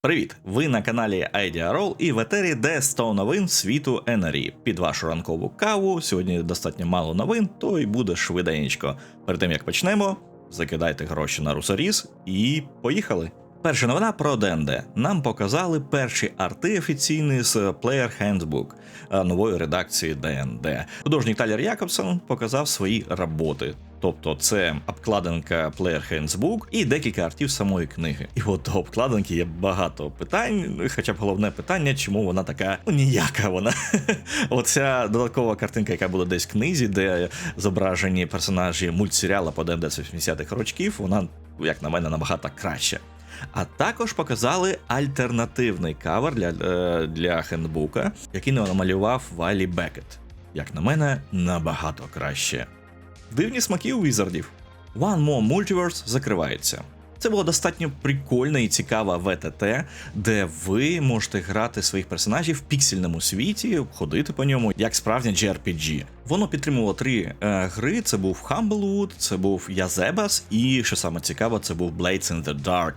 Привіт! Ви на каналі IdeaRoll і в етері, де 100 новин світу NRE. Під вашу ранкову каву. Сьогодні достатньо мало новин, то й буде швиденько. Перед тим як почнемо, закидайте гроші на русоріз і поїхали. Перша новина про ДНД. Нам показали перші арти офіційні з Player Handbook е, нової редакції ДНД. Художник Талер Якобсон показав свої роботи. Тобто це обкладинка Player Handbook і декілька артів самої книги. І от до обкладинки є багато питань, хоча б головне питання, чому вона така ніяка вона. Оця додаткова картинка, яка була десь в книзі, де зображені персонажі мультсеріала по ДНД з 80-х років, вона, як на мене, набагато краща. А також показали альтернативний кавер для е, для хендбука, який намалював Валі Бекет. Як на мене, набагато краще. Дивні смаки у візардів. One More Multiverse закривається. Це було достатньо прикольна і цікава ВТТ, де ви можете грати своїх персонажів в піксельному світі, ходити по ньому як справжня JRPG. Воно підтримувало три е, гри: це був Humblewood, це був Язебас, і що саме цікаво, це був Blades in the Dark.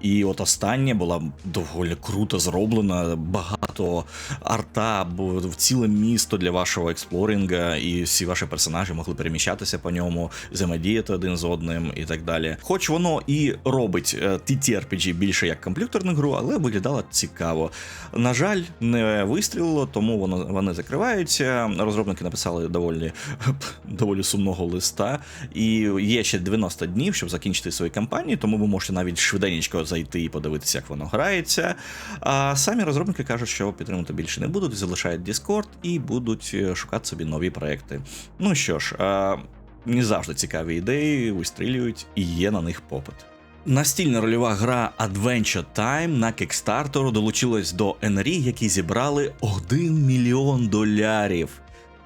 І от останнє була доволі круто зроблена, багато арта, в ціле місто для вашого експлорінга, і всі ваші персонажі могли переміщатися по ньому, взаємодіяти один з одним і так далі. Хоч воно і робить TTRPG більше як комп'ютерну гру, але виглядало цікаво. На жаль, не вистрілило, тому воно вони закриваються. Розробники написали доволі доволі сумного листа. І є ще 90 днів, щоб закінчити свою кампанію, тому ви можете навіть швиденько зайти і подивитися, як воно грається. А самі розробники кажуть, що підтримувати більше не будуть, залишають Discord і будуть е, шукати собі нові проекти. Ну що ж, не завжди цікаві ідеї вистрілюють і є на них попит. Настільна рольова гра Adventure Time на Kickstarter долучилась до NRE, які зібрали 1 мільйон долярів.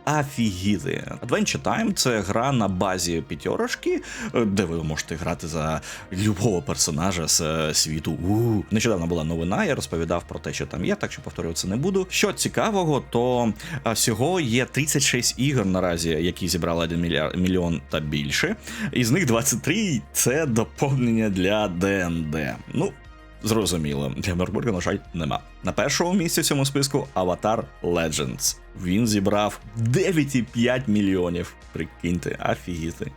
Афігіти. Adventure Time це гра на базі п'ятерошки, де ви можете грати за любого персонажа з е, світу. У нещодавно була новина. Я розповідав про те, що там є, так що повторюватися не буду. Що цікавого, то всього є 36 ігор наразі, які зібрали 1 мільйон та більше. Із них 23 – це доповнення для ДНД. Ну. Зрозуміло, для Мербурга на жаль, нема. На першому місці в цьому списку Аватар Legends. Він зібрав 9,5 мільйонів. Прикиньте, афігіти.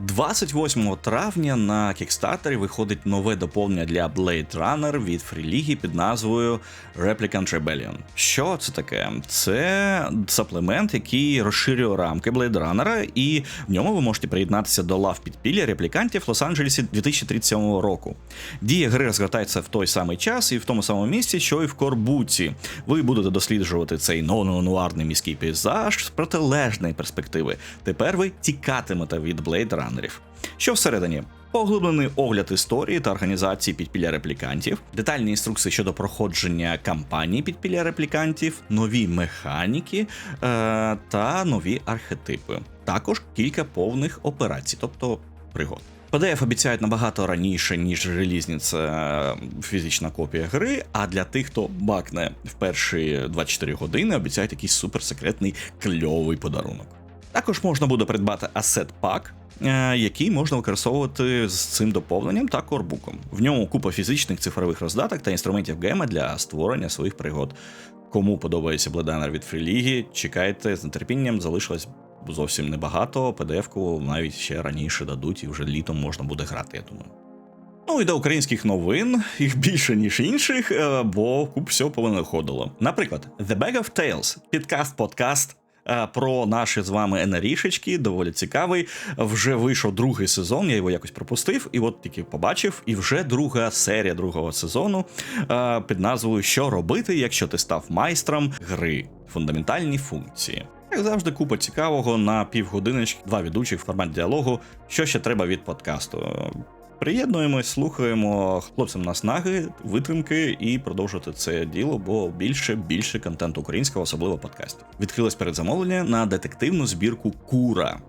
28 травня на кікстартері виходить нове доповнення для Blade Runner від фріліги під назвою Replicant Rebellion. Що це таке? Це саплемент, який розширює рамки Blade Runner, і в ньому ви можете приєднатися до лав підпілля реплікантів в Лос-Анджелесі 2037 року. Дія гри розгортається в той самий час і в тому самому місці, що і в Корбуці. Ви будете досліджувати цей нонуарний міський пейзаж з протилежної перспективи. Тепер ви тікатимете від Blade Runner ранерів. Що всередині? Поглиблений огляд історії та організації підпілля реплікантів, детальні інструкції щодо проходження кампанії підпілля реплікантів, нові механіки е- та нові архетипи. Також кілька повних операцій, тобто пригод. PDF обіцяють набагато раніше, ніж релізні це е, фізична копія гри. А для тих, хто бакне в перші 24 години, обіцяють якийсь суперсекретний кльовий подарунок. Також можна буде придбати асет пак, який можна використовувати з цим доповненням та корбуком. В ньому купа фізичних цифрових роздаток та інструментів гема для створення своїх пригод. Кому подобається Бладанер від фріліги, чекайте з нетерпінням, залишилось зовсім небагато. PDF-ку навіть ще раніше дадуть, і вже літом можна буде грати, я думаю. Ну і до українських новин, їх більше, ніж інших, е, бо куп всього повинаходило. Наприклад, The Bag of Tales, підкаст-подкаст про наші з вами енерішечки, доволі цікавий. Вже вийшов другий сезон, я його якось пропустив, і от тільки побачив. І вже друга серія другого сезону е, під назвою Що робити, якщо ти став майстром гри, фундаментальні функції. Як завжди, купа цікавого на півгодиночки, два ведучих в форматі діалогу. Що ще треба від подкасту? Приєднуємось, слухаємо хлопцям наснаги, витримки і продовжувати це діло, бо більше більше контенту українського, особливо подкастів. Відкрилось передзамовлення на детективну збірку Кура.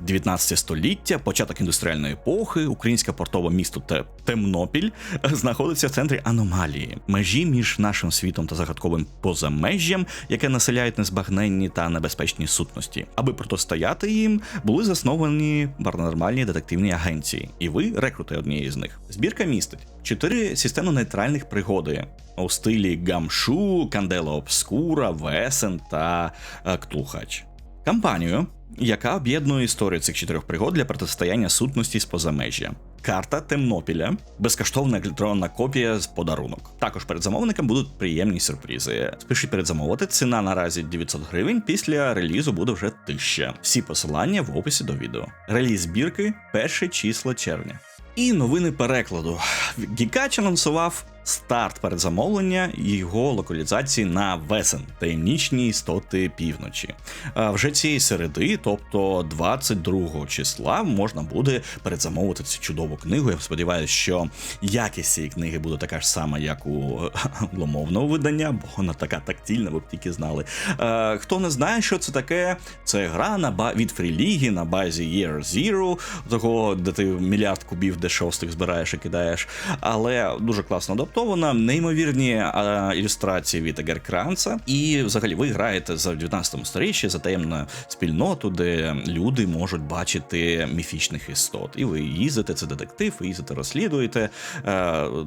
19 століття, початок індустріальної епохи, українське портове місто Темнопіль е, знаходиться в центрі аномалії, межі між нашим світом та загадковим позамежжям, яке населяють незбагненні та небезпечні сутності. Аби протистояти їм, були засновані паранормальні детективні агенції, і ви рекрути однієї з них. Збірка містить чотири системно-нейтральних пригоди у стилі Гамшу, Кандела Обскура, Весен та Ктулхач. Кампанію, яка об'єднує історію цих чотирьох пригод для протистояння сутності з позамежжя. Карта Темнопіля, безкоштовна електронна копія з подарунок. Також перед замовником будуть приємні сюрпризи. Спішіть передзамовити. Ціна наразі 900 гривень. Після релізу буде вже 1000. Всі посилання в описі до відео. Реліз збірки перше число червня. І новини перекладу. Гікач анонсував старт передзамовлення його локалізації на Весен, таємнічні істоти півночі. А вже цієї середи, тобто 22 числа, можна буде передзамовити цю чудову книгу. Я сподіваюся, що якість цієї книги буде така ж сама, як у англомовного видання, бо вона така тактильна, ви б тільки знали. Е, Хто не знає, що це таке, це гра на ба- від фріліги на базі Year Zero, того, де ти мільярд кубів де шостих збираєш і кидаєш. Але дуже класно адаптована, неймовірні е, ілюстрації від Егер Кранца. І взагалі ви граєте за 19 сторіччі за таємну спільноту, де люди можуть бачити міфічних істот. І ви їздите, це детектив, ви їздите, розслідуєте, е,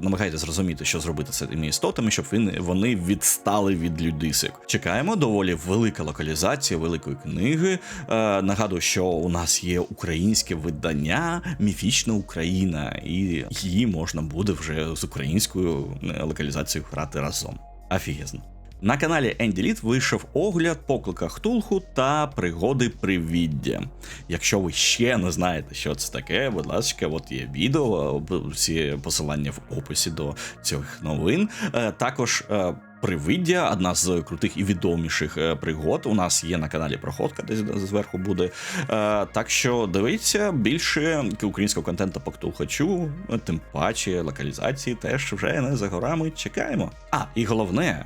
намагаєтесь зрозуміти, що зробити з цими істотами, щоб вони відстали від людисик. Чекаємо доволі велика локалізація великої книги. Е, нагадую, що у нас є українське видання Міфічна Україна, і її можна буде вже з українською е, локалізацією грати разом. Афігезно. На каналі Енділіт вийшов огляд поклика Хтулху та пригоди привіддя. Якщо ви ще не знаєте, що це таке, будь ласка, от є відео, всі посилання в описі до цих новин. Е, Також е, Привиддя, одна з крутих і відоміших е, пригод. У нас є на каналі проходка, десь зверху буде. Е, Так що дивіться більше українського контенту по Ктулхачу, тим паче локалізації теж вже не за горами. Чекаємо. А, і головне.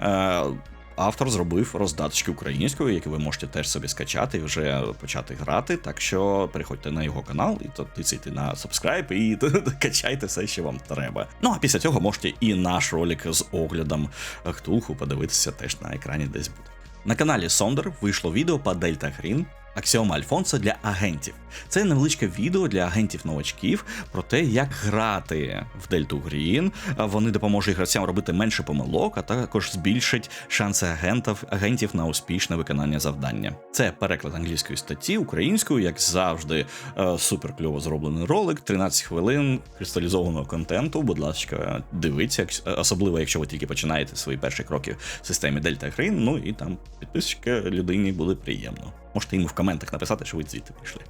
Автор зробив роздаточки українською, які ви можете теж собі скачати і вже почати грати. Так що переходьте на його канал і то тицяйте на subscribe і качайте все, що вам треба. Ну а після цього можете і наш ролик з оглядом Ктулху подивитися теж на екрані десь буде. На каналі Сондер вийшло відео по Дельта Грін. Аксіома Альфонса для агентів. Це невеличке відео для агентів-новачків про те, як грати в Дельту Грін. Вони допоможуть гравцям робити менше помилок, а також збільшать шанси агентів, агентів на успішне виконання завдання. Це переклад англійської статті українською, як завжди, е, супер кльово зроблений ролик, 13 хвилин кристалізованого контенту. Будь ласка, дивіться, як- особливо якщо ви тільки починаєте свої перші кроки в системі Дельта Грін. Ну і там підписчика людині буде приємно. Можете йому в коментах написати, що ви звідти прийшли.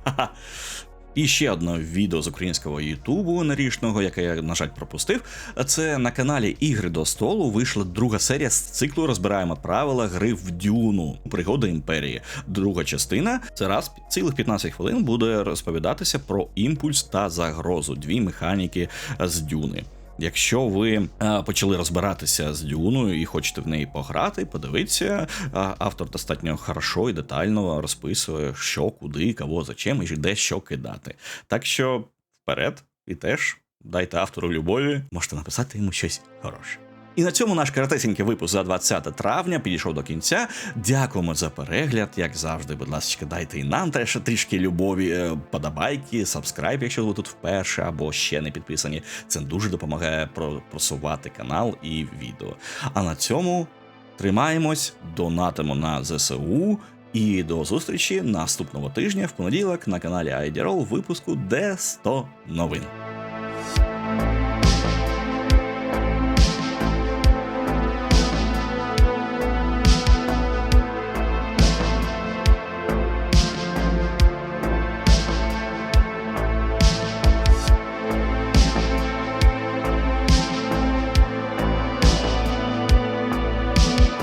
І ще одне відео з українського Ютубу нарічного, яке я, на жаль, пропустив. Це на каналі Ігри до столу вийшла друга серія з циклу Розбираємо правила гри в Дюну. Пригода імперії. Друга частина це раз цілих 15 хвилин буде розповідатися про імпульс та загрозу. Дві механіки з Дюни. Якщо ви е, почали розбиратися з Дюною і хочете в неї пограти, подивіться, е, автор достатньо хорошо і детально розписує, що, куди, кого, зачем і де що кидати. Так що вперед і теж дайте автору любові, можете написати йому щось хороше. І на цьому наш коротесенький випуск за 20 травня підійшов до кінця. Дякуємо за перегляд. Як завжди, будь ласка, дайте і нам теж трішки любові, е, подобайки, сабскрайб, якщо ви тут вперше або ще не підписані. Це дуже допомагає просувати канал і відео. А на цьому тримаємось, донатимо на ЗСУ. І до зустрічі наступного тижня в понеділок на каналі IDROL випуску Де 100 новин.